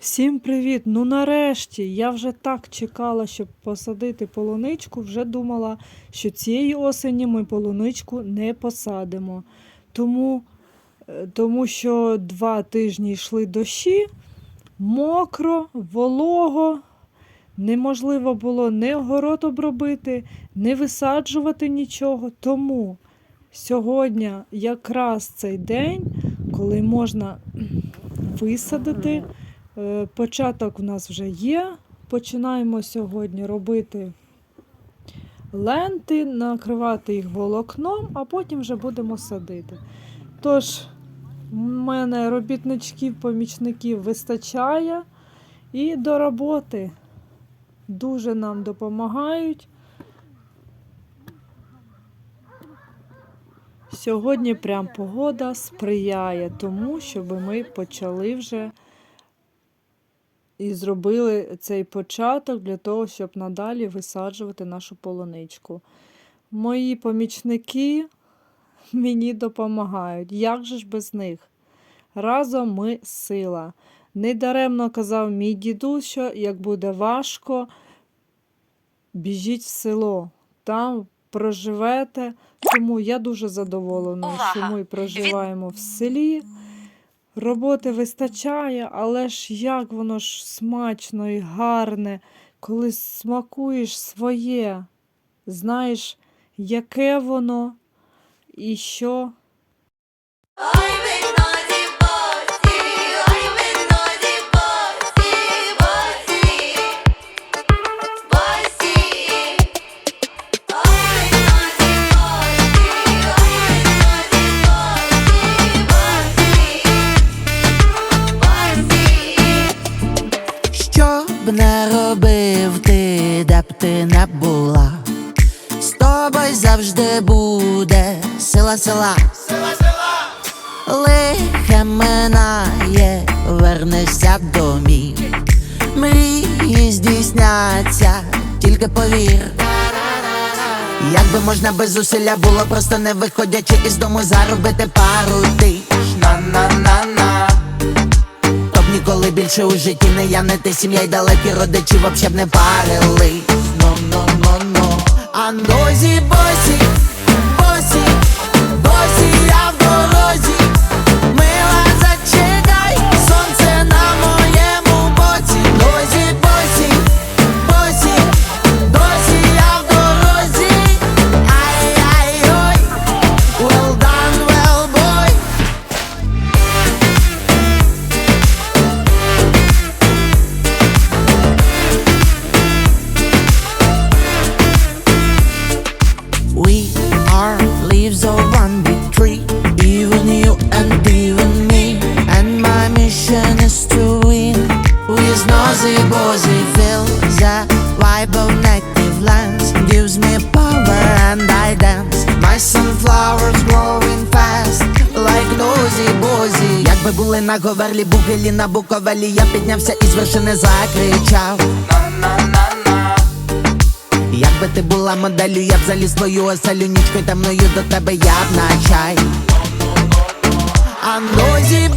Всім привіт! Ну нарешті я вже так чекала, щоб посадити полуничку. Вже думала, що цієї осені ми полуничку не посадимо. Тому, е, тому що два тижні йшли дощі, мокро, волого. Неможливо було не огород обробити, не висаджувати нічого. Тому сьогодні якраз цей день, коли можна висадити. Е, Початок в нас вже є. Починаємо сьогодні робити ленти, накривати їх волокном, а потім вже будемо садити. Тож, в мене робітничків, помічників вистачає і до роботи дуже нам допомагають. Сьогодні прям погода сприяє тому, щоб ми почали вже і зробили цей початок для того, щоб надалі висаджувати нашу полуничку. Мої помічники мені допомагають. Як же ж без них? Разом ми сила. Недаремно казав мій дідусь, що як буде важко, біжіть в село. Там проживете. Тому я дуже задоволена, що ми проживаємо в селі. Роботи вистачає, але ж як воно ж смачно і гарне, коли смакуєш своє, знаєш, яке воно і що. Не була, з тобою завжди буде сила, сила, сила, сила. Лихе минає, вернешся домів. Мрії здійсняться, тільки повір. Як би можна без зусилля було, просто не виходячи із дому, заробити пару тисяч на-на-на-на Чтоб ніколи більше у житті не я, не ти сім'я й далекі родичі вообще б не парили А нозі босі, leaves of one big tree, even you and even me. And my mission is to win. With nosy bozy feel the vibe of native lands gives me power and I dance. My sunflowers growing fast, like nosy bozy. Якби були на говерлі, бугелі на буковелі, я піднявся і з вершини закричав. Якби ти була моделлю, я б заліз твою оселю нічкою темною до тебе я б на чай. А ну босі,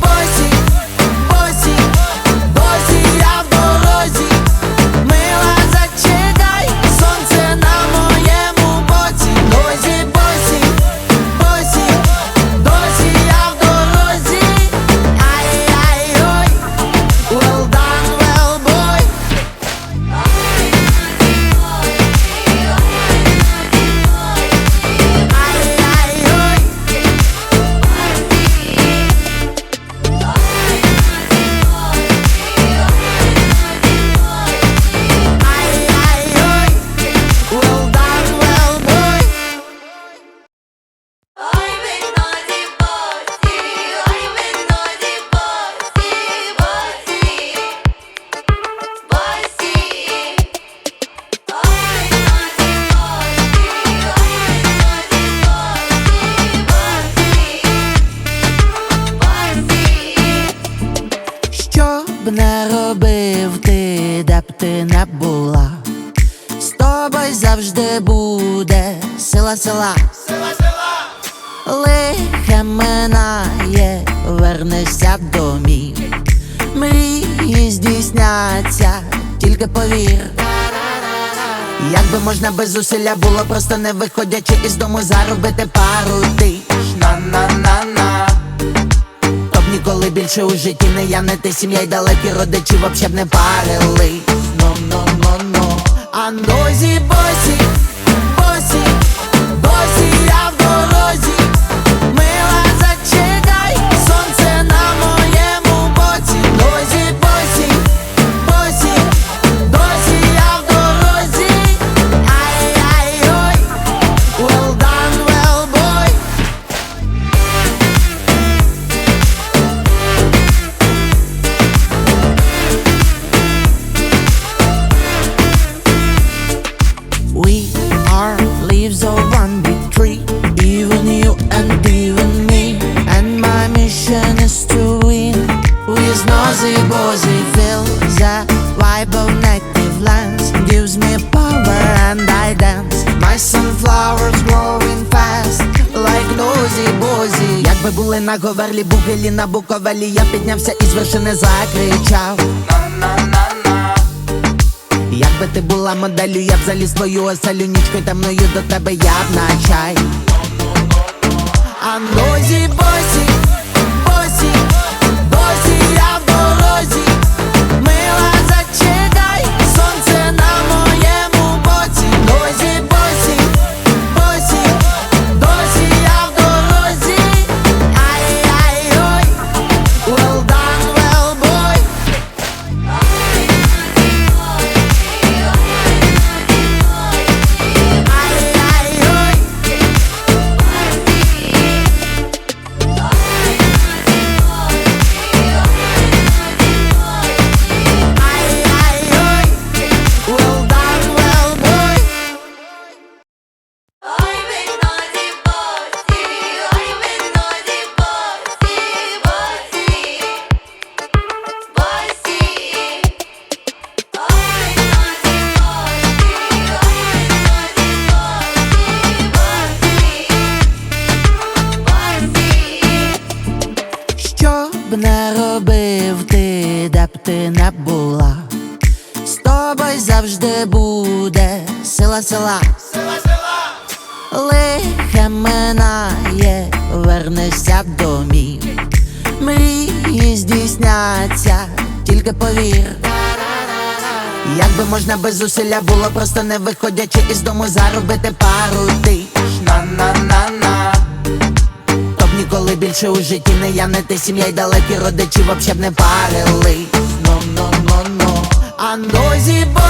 буде сила, сила, сила, сила. Лихе минає, вернешся домів. Мрії здійсняться тільки повір. Як би можна без зусилля було, просто не виходячи із дому заробити пару тисяч на-на-на-на Чтоб ніколи більше у житті не я, не ти сім'я й далекі родичі вообще б не парили но но но но А нозі босі, на говерлі, бугелі на буковелі, я піднявся і з вершини закричав. Якби ти була моделлю, я б заліз твою оселю нічкою темною до тебе я б на чай. А ну босі, завжди буде сила, сила. Лихе минає, вернешся в домів. Мрії здійсняться, тільки повір. Як би можна без зусилля було, просто не виходячи із дому заробити пару тисяч на-на-на-на Чтоб ніколи більше у житті не я, не ти сім'я й далекі родичі вообще б не парили но но но но А нозі босі,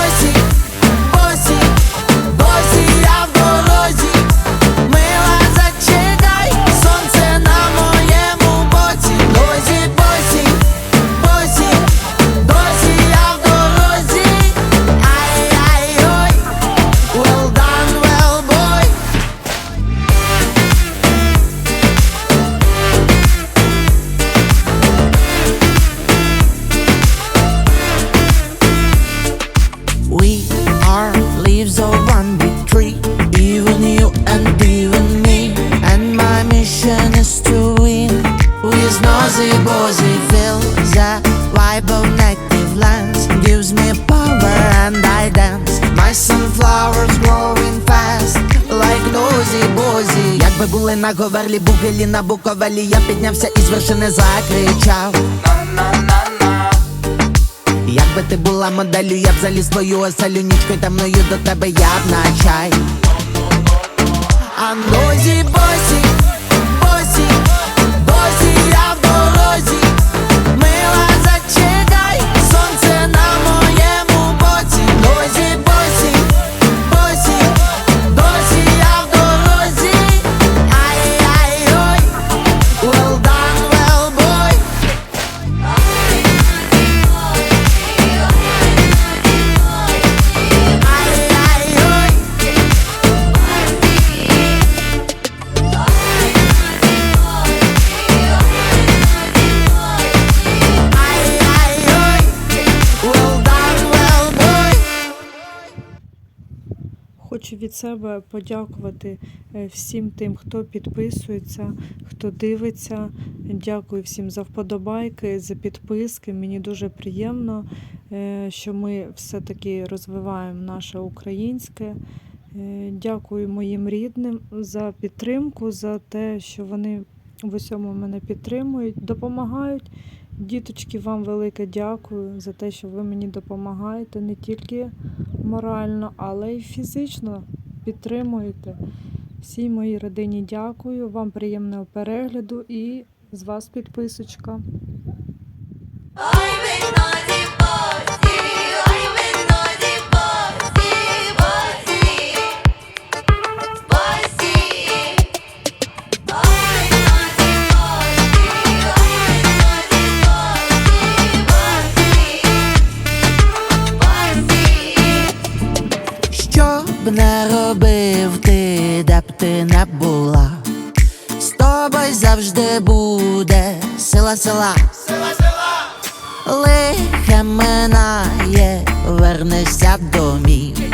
With bozy feel the vibe native lands gives me power and I dance. My sunflowers growing fast, like nosy bozy. Якби були на говерлі, бугелі на буковелі, я піднявся із вершини закричав. Якби ти була моделлю, я б заліз твою оселю нічкою темною до тебе я б на чай. Нозі босі, хочу від себе подякувати е, всім тим, хто підписується, хто дивиться. Дякую всім за вподобайки, за підписки. Мені дуже приємно, е, що ми все-таки розвиваємо наше українське. Е, Дякую моїм рідним за підтримку, за те, що вони в усьому мене підтримують, допомагають. Діточки, вам велике дякую за те, що ви мені допомагаєте не тільки морально, але й фізично підтримуєте. Всій моїй родині дякую, вам приємного перегляду і з вас підписочка. Б не робив ти, де б ти не була, з тобою завжди буде сила, сила, сила, сила. Лихе минає, вернешся домів.